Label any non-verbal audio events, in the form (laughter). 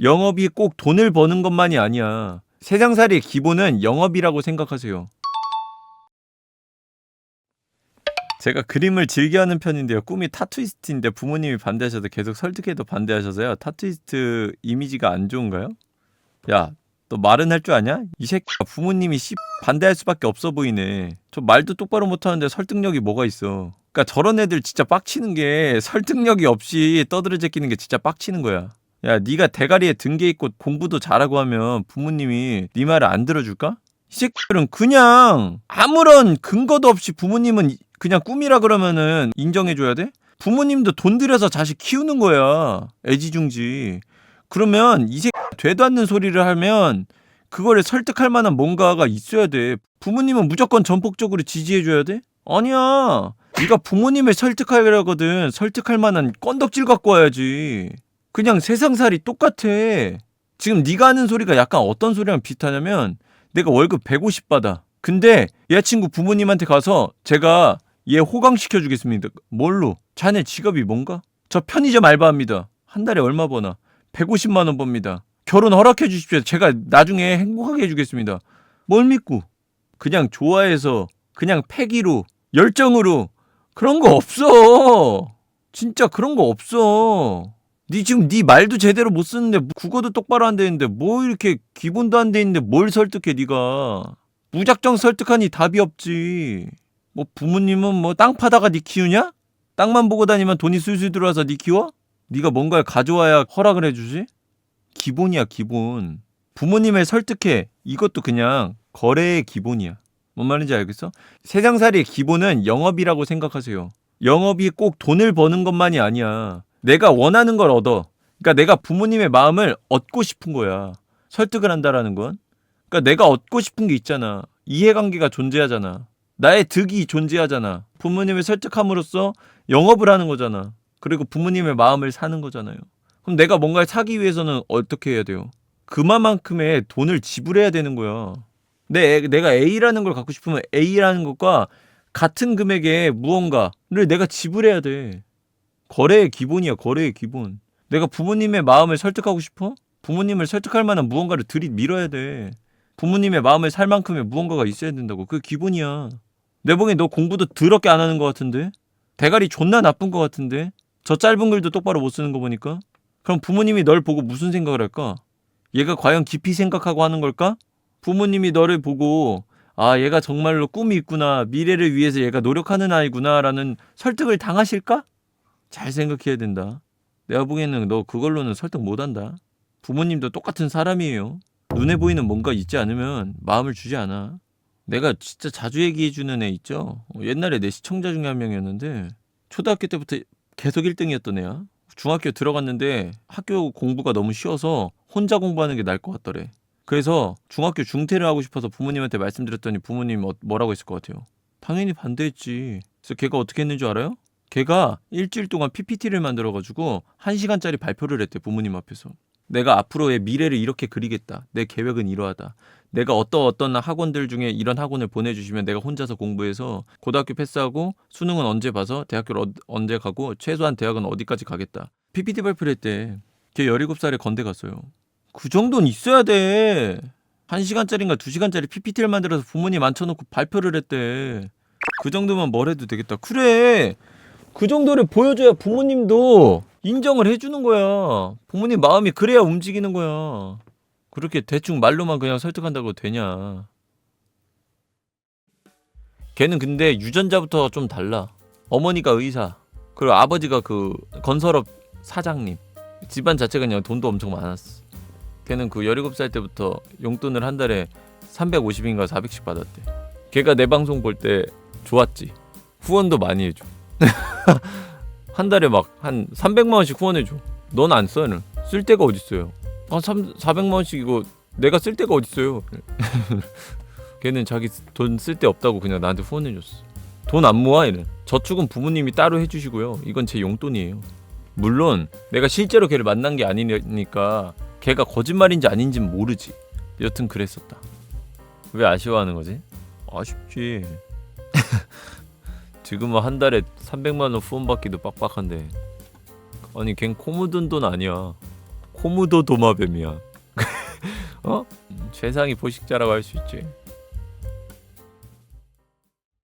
영업이 꼭 돈을 버는 것만이 아니야. 세상살이의 기본은 영업이라고 생각하세요. 제가 그림을 즐겨하는 편인데요. 꿈이 타투이스트인데 부모님이 반대하셔서 계속 설득해도 반대하셔서요. 타투이스트 이미지가 안 좋은가요? 야, 너 말은 할 줄 아냐? 이 새끼가 부모님이 씨 반대할 수밖에 없어 보이네. 저 말도 똑바로 못하는데 설득력이 뭐가 있어? 그러니까 저런 애들 진짜 빡치는 게 설득력이 없이 떠들어 제끼는 게 진짜 빡치는 거야. 야, 네가 대가리에 등게 있고 공부도 잘하고 하면 부모님이 네 말을 안 들어줄까? 이 새끼들은 그냥 아무런 근거도 없이 부모님은 그냥 꿈이라 그러면은 인정해줘야 돼? 부모님도 돈 들여서 자식 키우는 거야. 애지중지. 그러면 이 새끼 되도 않는 소리를 하면 그거를 설득할 만한 뭔가가 있어야 돼. 부모님은 무조건 전폭적으로 지지해줘야 돼? 아니야. 네가 부모님을 설득하려거든 설득할 만한 건덕질 갖고 와야지. 그냥 세상살이 똑같아. 지금 네가 하는 소리가 약간 어떤 소리랑 비슷하냐면 내가 월급 150 받아. 근데 여자친구 부모님한테 가서 제가 얘 호강시켜 주겠습니다. 뭘로? 자네 직업이 뭔가? 저 편의점 알바합니다. 한 달에 얼마 버나? 150만 원 법니다. 결혼 허락해 주십시오. 제가 나중에 행복하게 해주겠습니다. 뭘 믿고? 그냥 좋아해서 그냥 패기로 열정으로 그런 거 없어. 진짜 그런 거 없어. 니 지금 니 말도 제대로 못 쓰는데 국어도 똑바로 안 되는데 뭐 이렇게 기본도 안 돼 있는데 뭘 설득해 니가 무작정 설득하니 답이 없지 뭐 부모님은 뭐 땅 파다가 니 키우냐? 땅만 보고 다니면 돈이 술술 들어와서 니 키워? 니가 뭔가를 가져와야 허락을 해주지? 기본이야 기본 부모님을 설득해 이것도 그냥 거래의 기본이야 뭔 말인지 알겠어? 세상살이의 기본은 영업이라고 생각하세요 영업이 꼭 돈을 버는 것만이 아니야 내가 원하는 걸 얻어. 그러니까 내가 부모님의 마음을 얻고 싶은 거야. 설득을 한다라는 건. 그러니까 내가 얻고 싶은 게 있잖아. 이해관계가 존재하잖아. 나의 득이 존재하잖아. 부모님을 설득함으로써 영업을 하는 거잖아. 그리고 부모님의 마음을 사는 거잖아요. 그럼 내가 뭔가를 사기 위해서는 어떻게 해야 돼요? 그만큼의 돈을 지불해야 되는 거야. 내, 내가 A라는 걸 갖고 싶으면 A라는 것과 같은 금액의 무언가를 내가 지불해야 돼. 거래의 기본이야, 거래의 기본. 내가 부모님의 마음을 설득하고 싶어? 부모님을 설득할 만한 무언가를 들이 밀어야 돼. 부모님의 마음을 살 만큼의 무언가가 있어야 된다고. 그게 기본이야. 내 보기엔 너 공부도 더럽게 안 하는 것 같은데? 대가리 존나 나쁜 것 같은데? 저 짧은 글도 똑바로 못 쓰는 거 보니까? 그럼 부모님이 널 보고 무슨 생각을 할까? 얘가 과연 깊이 생각하고 하는 걸까? 부모님이 너를 보고 아, 얘가 정말로 꿈이 있구나. 미래를 위해서 얘가 노력하는 아이구나라는 설득을 당하실까? 잘 생각해야 된다. 내가 보기에는 너 그걸로는 설득 못한다. 부모님도 똑같은 사람이에요. 눈에 보이는 뭔가 있지 않으면 마음을 주지 않아. 내가 진짜 자주 얘기해주는 애 있죠? 어, 옛날에 내 시청자 중에 한 명이었는데 초등학교 때부터 계속 1등이었던 애야. 중학교 들어갔는데 학교 공부가 너무 쉬워서 혼자 공부하는 게 나을 것 같더래. 그래서 중학교 중퇴를 하고 싶어서 부모님한테 말씀드렸더니 부모님이 어- 뭐라고 했을 것 같아요? 당연히 반대했지. 그래서 걔가 어떻게 했는 줄 알아요? 걔가 일주일 동안 PPT를 만들어가지고 한 시간짜리 발표를 했대 부모님 앞에서. 내가 앞으로의 미래를 이렇게 그리겠다. 내 계획은 이러하다. 내가 어떤 어떤 학원들 중에 이런 학원을 보내주시면 내가 혼자서 공부해서 고등학교 패스하고 수능은 언제 봐서 대학교를 어- 언제 가고 최소한 대학은 어디까지 가겠다. PPT 발표를 했대. 걔 17살에 건대 갔어요. 그 정도는 있어야 돼. 한 시간짜리인가 두 시간짜리 PPT를 만들어서 부모님 앉혀놓고 발표를 했대. 그 정도면 뭘 해도 되겠다. 그래. 그 정도를 보여줘야 부모님도 인정을 해주는 거야. 부모님 마음이 그래야 움직이는 거야. 그렇게 대충 말로만 그냥 설득한다고 되냐. 걔는 근데 유전자부터 좀 달라. 어머니가 의사, 그리고 아버지가 그 건설업 사장님. 집안 자체가 그냥 돈도 엄청 많았어. 걔는 그 17살 때부터 용돈을 한 달에 350인가 400씩 받았대. 걔가 내 방송 볼 때 좋았지. 후원도 많이 해줘. (laughs) 한 달에 막 한 300만 원씩 후원해줘. 넌 안 써는. 쓸 데가 어딨어요. 아, 3, 400만 원씩 이거 내가 쓸 데가 어딨어요. (laughs) 걔는 자기 돈 쓸 데 없다고 그냥 나한테 후원해줬어. 돈 안 모아 이래. 저축은 부모님이 따로 해주시고요. 이건 제 용돈이에요. 물론 내가 실제로 걔를 만난 게 아니니까 걔가 거짓말인지 아닌지는 모르지. 여튼 그랬었다. 왜 아쉬워하는 거지? 아쉽지. (laughs) 지금은 한 달에 300만 원 후원 받기도 빡빡한데. 아니 걘코 묻은 돈 아니야. 코무도 도마뱀이야. (laughs) 어? 최상위 포식자라고 할 수 있지.